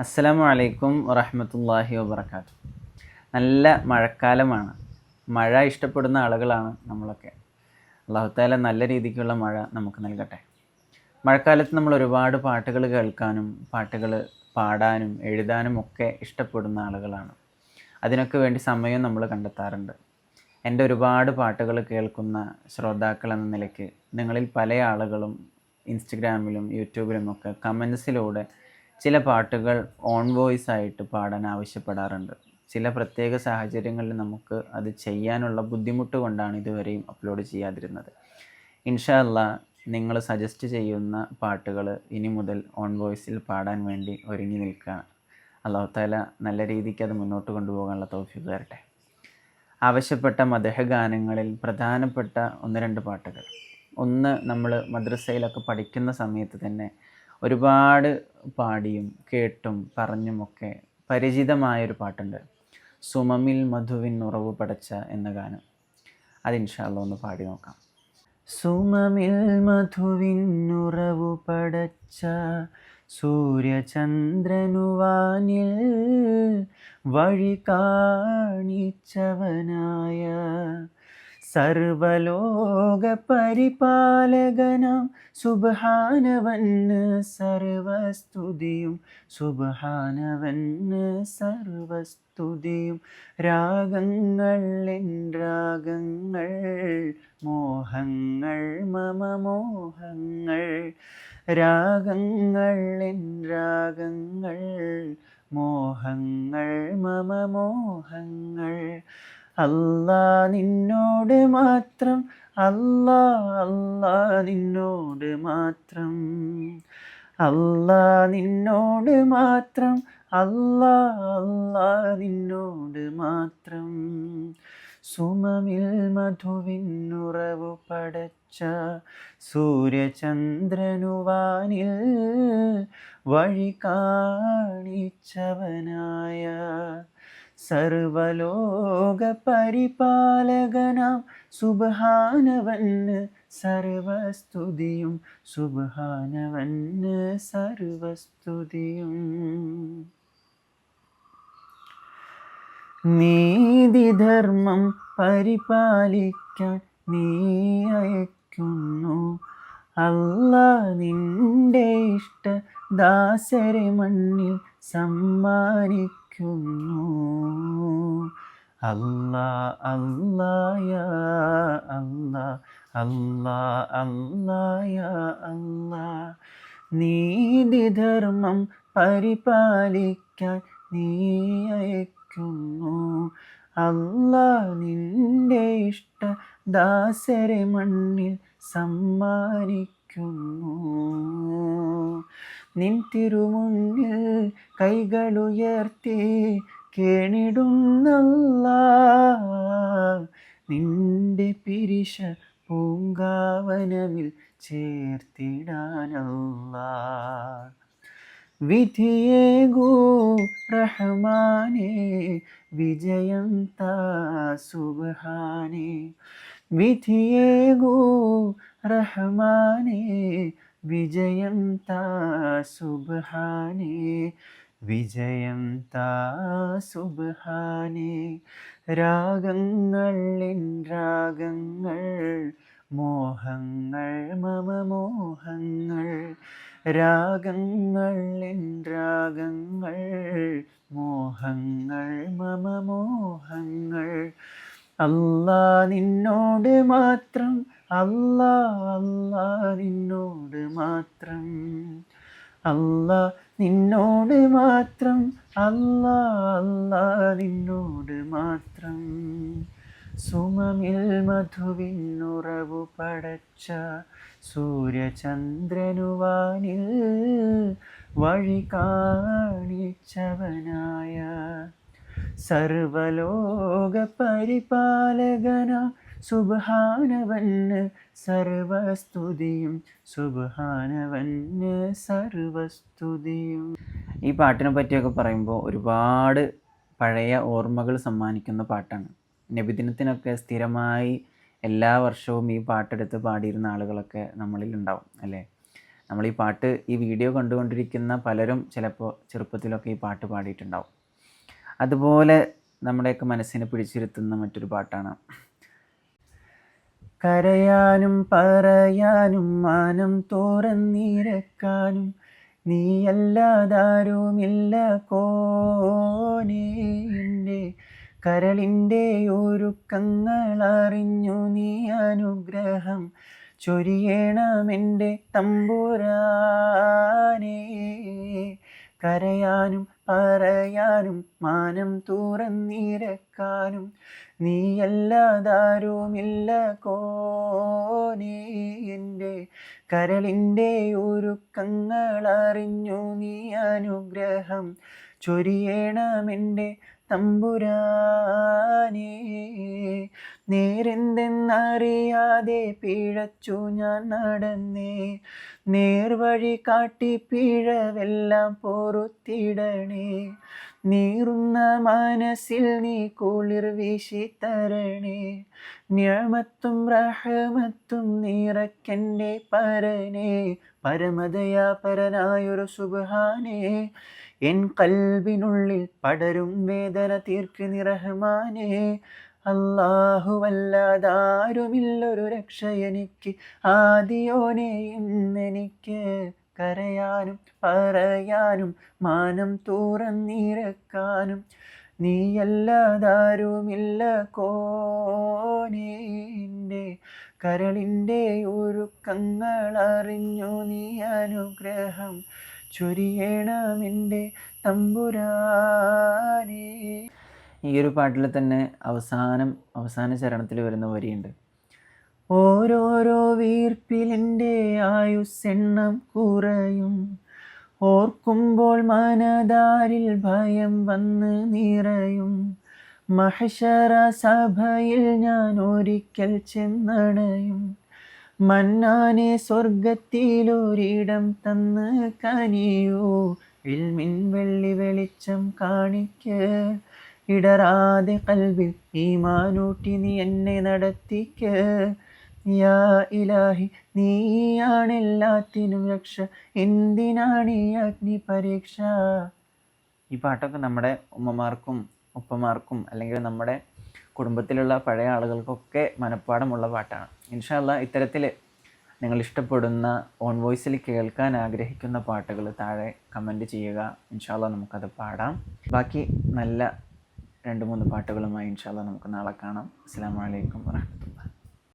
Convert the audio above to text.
അസ്സലാമു അലൈക്കും വറഹമത്തല്ലാഹി വബർക്കാത്തു നല്ല മഴക്കാലമാണ്. മഴ ഇഷ്ടപ്പെടുന്ന ആളുകളാണ് നമ്മളൊക്കെ. അള്ളാഹുത്താല നല്ല രീതിക്കുള്ള മഴ നമുക്ക് നൽകട്ടെ. മഴക്കാലത്ത് നമ്മൾ ഒരുപാട് പാട്ടുകൾ കേൾക്കാനും പാട്ടുകൾ പാടാനും എഴുതാനും ഒക്കെ ഇഷ്ടപ്പെടുന്ന ആളുകളാണ്. അതിനൊക്കെ വേണ്ടി സമയം നമ്മൾ കണ്ടെത്താറുണ്ട്. എന്റെ ഒരുപാട് പാട്ടുകൾ കേൾക്കുന്ന ശ്രോതാക്കൾ എന്ന നിലയ്ക്ക് നിങ്ങളിൽ പല ആളുകളും ഇൻസ്റ്റഗ്രാമിലും യൂട്യൂബിലും ഒക്കെ കമൻസിലൂടെ ചില പാട്ടുകൾ ഓൺ വോയിസ് ആയിട്ട് പാടാൻ ആവശ്യപ്പെടാറുണ്ട്. ചില പ്രത്യേക സാഹചര്യങ്ങളിൽ നമുക്ക് അത് ചെയ്യാനുള്ള ബുദ്ധിമുട്ട് കൊണ്ടാണ് ഇതുവരെയും അപ്ലോഡ് ചെയ്യാതിരുന്നത്. ഇൻഷാ അല്ലാ നിങ്ങൾ സജസ്റ്റ് ചെയ്യുന്ന പാട്ടുകൾ ഇനി മുതൽ ഓൺ വോയിസിൽ പാടാൻ വേണ്ടി ഒരുങ്ങി നിൽക്കുക അള്ളാഹു താല നല്ല രീതിക്ക് അത് മുന്നോട്ട് കൊണ്ടുപോകാനുള്ള തോഫിക്ക് തരട്ടെ. ആവശ്യപ്പെട്ട മദഹ ഗാനങ്ങളിൽ പ്രധാനപ്പെട്ട ഒന്ന് രണ്ട് പാട്ടുകൾ. ഒന്ന് നമ്മൾ മദ്രസയിലൊക്കെ പഠിക്കുന്ന സമയത്ത് തന്നെ ഒരുപാട് പാടിയും കേട്ടും പറഞ്ഞുമൊക്കെ പരിചിതമായൊരു പാട്ടുണ്ട്. സുമമിൽ മധുവിൻ ഉറവ് പടച്ച എന്ന ഗാനം. അത് ഇൻഷാല്ല ഒന്ന് പാടി നോക്കാം. സുമമിൽ മധുവിൻ ഉറവു പടച്ച സൂര്യചന്ദ്രനുവാനിൽ വഴി കാണിച്ചവനായ സർവലോക പരിപാലകനാം സുബാനവന് സർവസ്തുതിയും സുബാനവന് സർവസ്തുതിയും. രാഗങ്ങൾ എൻ രാഗങ്ങൾ മോഹങ്ങൾ മമ മോഹങ്ങൾ. രാഗങ്ങൾ എൻ രാഗങ്ങൾ മോഹങ്ങൾ മമ മോഹങ്ങൾ. അല്ലാ നിന്നോട് മാത്രം അല്ലാ അല്ലാ നിന്നോട് മാത്രം. അല്ലാ നിന്നോട് മാത്രം അല്ലാ അല്ലാ നിന്നോട് മാത്രം. സുമമിൽ മധുവിന്നുറവു പടച്ച സൂര്യചന്ദ്രനുവാനിൽ വഴി കാണിച്ചവനായ സർവലോക പരിപാലകനാം സുബാനവന് സർവസ്തുതിയും സുബാനവന് സർവസ്തുതിയും. നീതിധർമ്മം പരിപാലിക്കാൻ നീ അയക്കുന്നു അല്ല നിന്റെ ഇഷ്ട ദാസരെ മണ്ണിൽ സമ്മാനിക്കുന്നു അല്ലാ അല്ലായ അല്ലാ അല്ലാ അല്ലായ അല്ലാ. നീതിധർമ്മം പരിപാലിക്കാൻ നീ അയക്കുന്നു. അല്ല നിന്റെ ഇഷ്ട ദാസരെ മണ്ണിൽ സമ്മാനിക്കുന്നു. നിൻ തിരുമുന്നിൽ കൈകളുയർത്തി കേണിടുന്നല്ല. നിന്റെ പിരിശ പൂങ്കാവനമിൽ ചേർത്തിടാനല്ല. വിധിയേകൂ റഹ്മാനേ വിജയം താ സുബ്ഹാനേ. വിധിയേകൂ റഹ്മാനേ വിജയം താ വിജയം താ രാഗങ്ങൾ ഇൻ രാഗങ്ങൾ മോഹങ്ങൾ മമ മോഹങ്ങൾ. രാഗങ്ങൾ ഇൻ രാഗങ്ങൾ മോഹങ്ങൾ മമ മോഹങ്ങൾ. അല്ലാ നിന്നോട് മാത്രം അല്ലാ അല്ലാ നിന്നോട് മാത്രം. അല്ല നിന്നോട് മാത്രം. അല്ല അല്ല നിന്നോട് മാത്രം. സുമമിൽ മധുവിനുറവു പടച്ച സൂര്യചന്ദ്രനുവാനിൽ വഴി കാണിച്ചവനായ സർവലോക പരിപാലകന സുബാനവന് സർവസ്തുതിയും. സുബാനവന് സർവസ്തുതിയും. ഈ പാട്ടിനെ പറ്റിയൊക്കെ പറയുമ്പോൾ ഒരുപാട് പഴയ ഓർമ്മകൾ സമ്മാനിക്കുന്ന പാട്ടാണ്. നബിദിനത്തിനൊക്കെ സ്ഥിരമായി എല്ലാ വർഷവും ഈ പാട്ടെടുത്ത് പാടിയിരുന്ന ആളുകളൊക്കെ നമ്മളിൽ ഉണ്ടാവും അല്ലേ? നമ്മൾ ഈ പാട്ട് ഈ വീഡിയോ കണ്ടുകൊണ്ടിരിക്കുന്ന പലരും ചിലപ്പോൾ ചെറുപ്പത്തിലൊക്കെ ഈ പാട്ട് പാടിയിട്ടുണ്ടാവും. അതുപോലെ നമ്മുടെയൊക്കെ മനസ്സിനെ പിടിച്ചിരുത്തുന്ന മറ്റൊരു പാട്ടാണ് കരയാനും പറയാനും മാനം തുറന്നിരക്കാനും നീയല്ലാതാരുമില്ല കോനേ. എന്റെ കരളിന്റെ ഒരുക്കങ്ങളറിഞ്ഞു നീ അനുഗ്രഹം ചൊരിയണമെന്റെ തമ്പുരാനേ. കരയാനും പറയാനും മാനം തുറന്നിരക്കാനും നീയല്ലാതാരുമില്ല കോനേ എന്റെ കരളിന്റെ ഒരുക്കങ്ങളറിഞ്ഞു നീ അനുഗ്രഹം ചൊരിയണമെന്റെ തമ്പുരാനേ നേരെന്തെന്നറിയാതെ പിഴച്ചു ഞാൻ നടന്നേ. നേർവഴി കാട്ടി പിഴവെല്ലാം പൊറുത്തിടണേ. നീറുന്ന മനസ്സിൽ നീ കുളിർ വീശി തരണേ ഞാമത്തും റഹമത്തും നിറയ്ക്കന്റെ പരനെ. പരമതയാ പരനായൊരു സുബഹാനേ എൻ കൽവിനുള്ളിൽ പടരും വേദന തീർക്ക് നിറഹമാനേ. അല്ലാഹുവല്ലാതാരുമില്ലൊരു രക്ഷ എനിക്ക് ആദിയോനെ ഇന്നെനിക്ക് കരയാനും പറയാനും മാനം തുറന്നിരക്കാനും നീയല്ലാതാരുമില്ല കോനേന്റെ കരളിന്റെ ഒരുക്കങ്ങളറിഞ്ഞു നീ അനുഗ്രഹം ചൊരിയണമെന്റെ തമ്പുരാനെ. ഈ ഒരു പാട്ടിൽ തന്നെ അവസാനം അവസാന ചരണത്തിൽ വരുന്ന വരിയുണ്ട്. ഓരോരോ വീർപ്പിലിന്റെ ആയുസ്സെണ്ണം കുറയും. ഓർക്കുമ്പോൾ മനതാരിൽ ഭയം വന്ന് നിറയും. മഹശറ സഭയിൽ ഞാൻ ഒരിക്കൽ ചെന്നണയും. മന്നാനെ സ്വർഗത്തിലൊരിടം തന്ന് കനിയൂ. ഇൽമിൻ വെള്ളി വെളിച്ചം കാണിക്ക്. ഇടറാതെ കൽവിൽ ഈമാനൂട്ടി നീ എന്നെ നടത്തിക്ക്. യാ ഇലാഹി നീയാണ് എല്ലാത്തിനും രക്ഷ. എന്തിനാണ് ഈ അഗ്നി പരീക്ഷ? ഈ പാട്ടൊക്കെ നമ്മുടെ ഉമ്മമാർക്കും ഉപ്പമാർക്കും അല്ലെങ്കിൽ നമ്മുടെ കുടുംബത്തിലുള്ള പഴയ ആളുകൾക്കൊക്കെ മനഃപ്പാടമുള്ള പാട്ടാണ്. ഇൻഷാല്ല ഇത്തരത്തിൽ നിങ്ങൾ ഇഷ്ടപ്പെടുന്ന ഓൺ വോയിസിൽ കേൾക്കാൻ ആഗ്രഹിക്കുന്ന പാട്ടുകൾ താഴെ കമന്റ് ചെയ്യുക. ഇൻഷാല്ല നമുക്കത് പാടാം. ബാക്കി നല്ല രണ്ട് മൂന്ന് പാട്ടുകളുമായി ഇൻഷാല്ല നമുക്ക് നാളെ കാണാം. അസ്സാം വലൈക്കും വാഹമത്തുള്ള